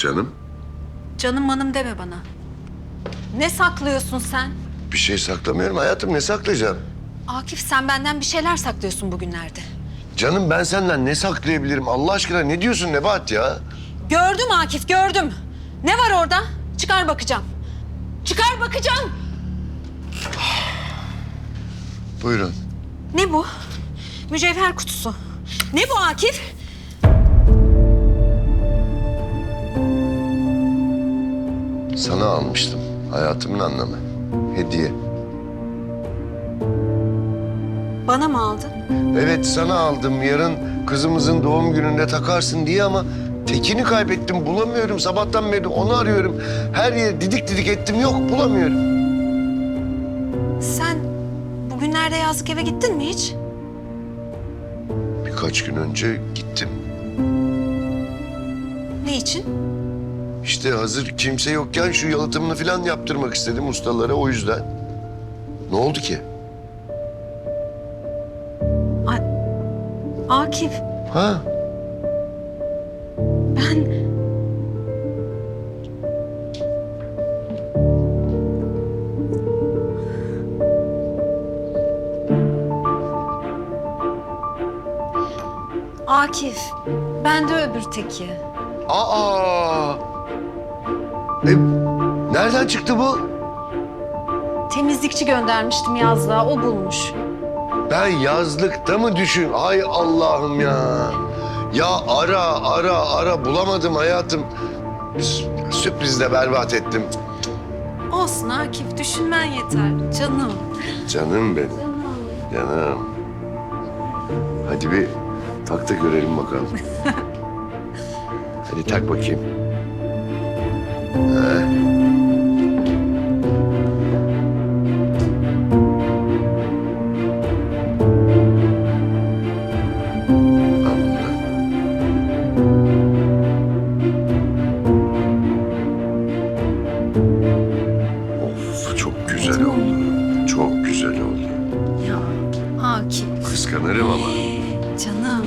Canım Canım manım deme bana. Ne saklıyorsun sen? bir şey saklamıyorum hayatım ne saklayacağım? Akif sen benden bir şeyler saklıyorsun bugünlerde. Canım ben senden ne saklayabilirim Allah aşkına ne diyorsun Nebahat ya? Gördüm Akif gördüm. Ne var orada? Çıkar bakacağım. Çıkar bakacağım. Buyurun. Ne bu? Mücevher kutusu. Ne bu Akif? Sana almıştım hayatımın anlamı. Hediye. Bana mı aldın? Evet sana aldım yarın kızımızın doğum gününde takarsın diye ama tekini kaybettim bulamıyorum. Sabahtan beri onu arıyorum. Her yeri didik didik ettim yok bulamıyorum. Sen bugünlerde yazlık eve gittin mi hiç? Birkaç gün önce gittim. Ne için? İşte hazır kimse yokken şu yalıtımını falan yaptırmak istedim ustalara o yüzden. Ne oldu ki? Akif Ha? ben... Akif, ben de öbür teki. Aa! E, nereden çıktı bu? Temizlikçi göndermiştim yazlığa, o bulmuş. Ben yazlıkta mı düşün? Ay Allah'ım ya. Ya ara ara ara bulamadım hayatım. Sürprizle berbat ettim. Olsun Akif, düşünmen yeter. Canım. Canım benim. Canım. Hadi bir tak da görelim bakalım. Hadi tak bakayım. Of çok güzel oldu. Çok güzel oldu. Ya Akif, Kıskanırım ama. canım.